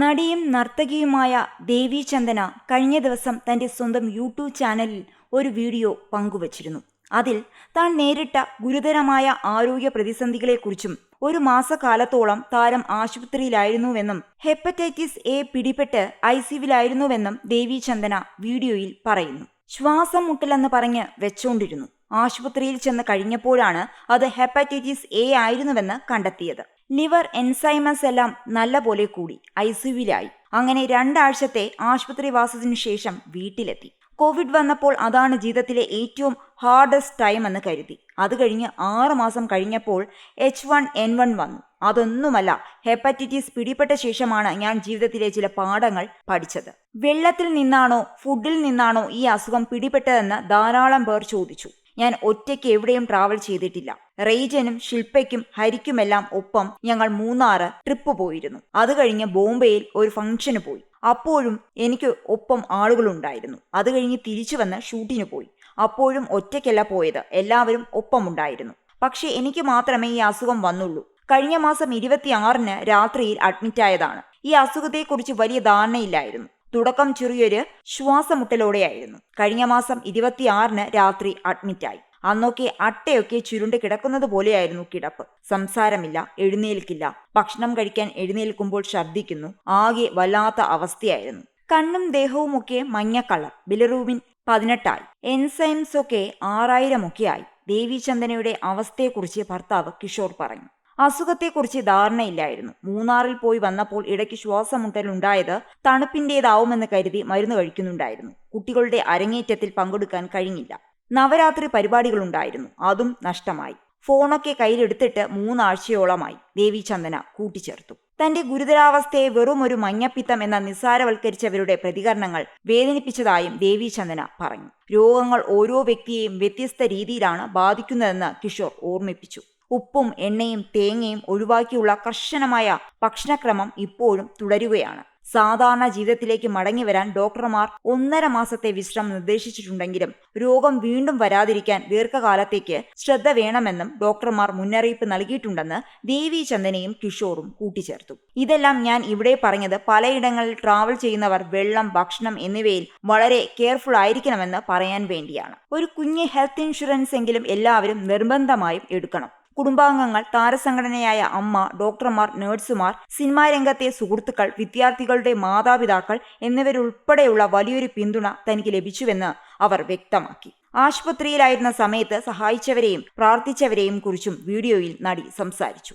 നടിയും നർത്തകിയുമായ ദേവി ചന്ദന കഴിഞ്ഞ ദിവസം തന്റെ സ്വന്തം യൂട്യൂബ് ചാനലിൽ ഒരു വീഡിയോ പങ്കുവച്ചിരുന്നു. അതിൽ താൻ നേരിട്ട ഗുരുതരമായ ആരോഗ്യ പ്രതിസന്ധികളെക്കുറിച്ചും ഒരു മാസക്കാലത്തോളം താരം ആശുപത്രിയിലായിരുന്നുവെന്നും ഹെപ്പറ്റൈറ്റിസ് എ പിടിപെട്ട് ഐ സിയുവിലായിരുന്നുവെന്നും ദേവി ചന്ദന വീഡിയോയിൽ പറയുന്നു. ശ്വാസം മുട്ടലെന്ന് പറഞ്ഞ് വെച്ചോണ്ടിരുന്നു. ആശുപത്രിയിൽ ചെന്ന് കഴിഞ്ഞപ്പോഴാണ് അത് ഹെപ്പറ്റൈറ്റിസ് എ ആയിരുന്നുവെന്ന് കണ്ടെത്തിയത്. ലിവർ എൻസൈമസ് എല്ലാം നല്ലപോലെ കൂടി ഐ സിയുവിലായി അങ്ങനെ രണ്ടാഴ്ചത്തെ ആശുപത്രിവാസത്തിനു ശേഷം വീട്ടിലെത്തി. കോവിഡ് വന്നപ്പോൾ അതാണ് ജീവിതത്തിലെ ഏറ്റവും ഹാർഡസ്റ്റ് ടൈം എന്ന് കരുതി. അത് കഴിഞ്ഞ് ആറുമാസം കഴിഞ്ഞപ്പോൾ എച്ച് വൺ എൻ വൺ വന്നു. അതൊന്നുമല്ല ഹെപ്പറ്റൈറ്റിസ് പിടിപെട്ട ശേഷമാണ് ഞാൻ ജീവിതത്തിലെ ചില പാഠങ്ങൾ പഠിച്ചത്. വെള്ളത്തിൽ നിന്നാണോ ഫുഡിൽ നിന്നാണോ ഈ അസുഖം പിടിപെട്ടതെന്ന് ധാരാളം പേർ ചോദിച്ചു. ഞാൻ ഒറ്റയ്ക്ക് എവിടെയും ട്രാവൽ ചെയ്തിട്ടില്ല. റെയ്ജനും ശില്പയ്ക്കും ഹരിക്കുമെല്ലാം ഒപ്പം ഞങ്ങൾ മൂന്നാറ് ട്രിപ്പ് പോയിരുന്നു. അത് കഴിഞ്ഞ് ബോംബെയിൽ ഒരു ഫംഗ്ഷന് പോയി. അപ്പോഴും എനിക്ക് ഒപ്പം ആളുകളുണ്ടായിരുന്നു. അത് കഴിഞ്ഞ് തിരിച്ചു വന്ന് ഷൂട്ടിന് പോയി. അപ്പോഴും ഒറ്റയ്ക്കല്ല പോയത്. എല്ലാവരും ഒപ്പമുണ്ടായിരുന്നു. പക്ഷേ എനിക്ക് മാത്രമേ ഈ അസുഖം വന്നുള്ളൂ. കഴിഞ്ഞ മാസം ഇരുപത്തിയാറിന് രാത്രിയിൽ അഡ്മിറ്റായതാണ് ഈ അസുഖത്തെക്കുറിച്ച് വലിയ ധാരണയില്ലായിരുന്നു. തുടക്കം ചെറിയൊരു ശ്വാസമുട്ടലോടെയായിരുന്നു. കഴിഞ്ഞ മാസം ഇരുപത്തിയാറിന് രാത്രി അഡ്മിറ്റായി. അന്നൊക്കെ അട്ടയൊക്കെ ചുരുണ്ട് കിടക്കുന്നത് പോലെയായിരുന്നു കിടപ്പ്. സംസാരമില്ല എഴുന്നേൽക്കില്ല. ഭക്ഷണം കഴിക്കാൻ എഴുന്നേൽക്കുമ്പോൾ ഛർദ്ദിക്കുന്നു. ആകെ വല്ലാത്ത അവസ്ഥയായിരുന്നു. കണ്ണും ദേഹവുമൊക്കെ മഞ്ഞ കളർ ബിലറൂബിൻ പതിനെട്ടായി. എൻസൈംസ് ഒക്കെ ആറായിരമൊക്കെ ആയി. ദേവീചന്ദനയുടെ അവസ്ഥയെക്കുറിച്ച് ഭർത്താവ് കിഷോർ പറഞ്ഞു. അസുഖത്തെക്കുറിച്ച് ധാരണയില്ലായിരുന്നു. മൂന്നാറിൽ പോയി വന്നപ്പോൾ ഇടയ്ക്ക് ശ്വാസമുട്ടലുണ്ടായത് തണുപ്പിന്റേതാവുമെന്ന് കരുതി മരുന്ന് കഴിക്കുന്നുണ്ടായിരുന്നു. കുട്ടികളുടെ അരങ്ങേറ്റത്തിൽ പങ്കെടുക്കാൻ കഴിഞ്ഞില്ല. നവരാത്രി പരിപാടികളുണ്ടായിരുന്നു. അതും നഷ്ടമായി. ഫോണൊക്കെ കയ്യിലെടുത്തിട്ട് മൂന്നാഴ്ചയോളമായി. ദേവി ചന്ദന കൂട്ടിച്ചേർത്തു. തന്റെ ഗുരുതരാവസ്ഥയെ വെറും ഒരു മഞ്ഞപ്പിത്തം എന്ന നിസ്സാരവൽക്കരിച്ചവരുടെ പ്രതികരണങ്ങൾ വേദനിപ്പിച്ചതായും ദേവി ചന്ദന പറഞ്ഞു. രോഗങ്ങൾ ഓരോ വ്യക്തിയെയും വ്യത്യസ്ത രീതിയിലാണ് ബാധിക്കുന്നതെന്ന് കിഷോർ ഓർമ്മിപ്പിച്ചു. ഉപ്പും എണ്ണയും തേങ്ങയും ഒഴിവാക്കിയുള്ള കർശനമായ ഭക്ഷണക്രമം ഇപ്പോഴും തുടരുകയാണ്. സാധാരണ ജീവിതത്തിലേക്ക് മടങ്ങി വരാൻ ഡോക്ടർമാർ ഒന്നര മാസത്തെ വിശ്രമം നിർദ്ദേശിച്ചിട്ടുണ്ടെങ്കിലും രോഗം വീണ്ടും വരാതിരിക്കാൻ ദീർഘകാലത്തേക്ക് ശ്രദ്ധ വേണമെന്നും ഡോക്ടർമാർ മുന്നറിയിപ്പ് നൽകിയിട്ടുണ്ടെന്ന് ദേവി ചന്ദനയും കിഷോറും കൂട്ടിച്ചേർത്തു. ഇതെല്ലാം ഞാൻ ഇവിടെ പറഞ്ഞത് പലയിടങ്ങളിൽ ട്രാവൽ ചെയ്യുന്നവർ വെള്ളം ഭക്ഷണം എന്നിവയിൽ വളരെ കെയർഫുൾ ആയിരിക്കണമെന്ന് പറയാൻ വേണ്ടിയാണ്. ഒരു കുഞ്ഞ് ഹെൽത്ത് ഇൻഷുറൻസ് എങ്കിലും എല്ലാവരും നിർബന്ധമായും എടുക്കണം. കുടുംബാംഗങ്ങൾ താരസംഘടനയായ അമ്മ ഡോക്ടർമാർ നഴ്സുമാർ സിനിമാ രംഗത്തെ സുഹൃത്തുക്കൾ വിദ്യാർത്ഥികളുടെ മാതാപിതാക്കൾ എന്നിവരുൾപ്പെടെയുള്ള വലിയൊരു പിന്തുണ തനിക്ക് ലഭിച്ചുവെന്ന് അവർ വ്യക്തമാക്കി. ആശുപത്രിയിലായിരുന്ന സമയത്ത് സഹായിച്ചവരെയും പ്രാർത്ഥിച്ചവരെയും കുറിച്ചും വീഡിയോയിൽ നടി സംസാരിച്ചു.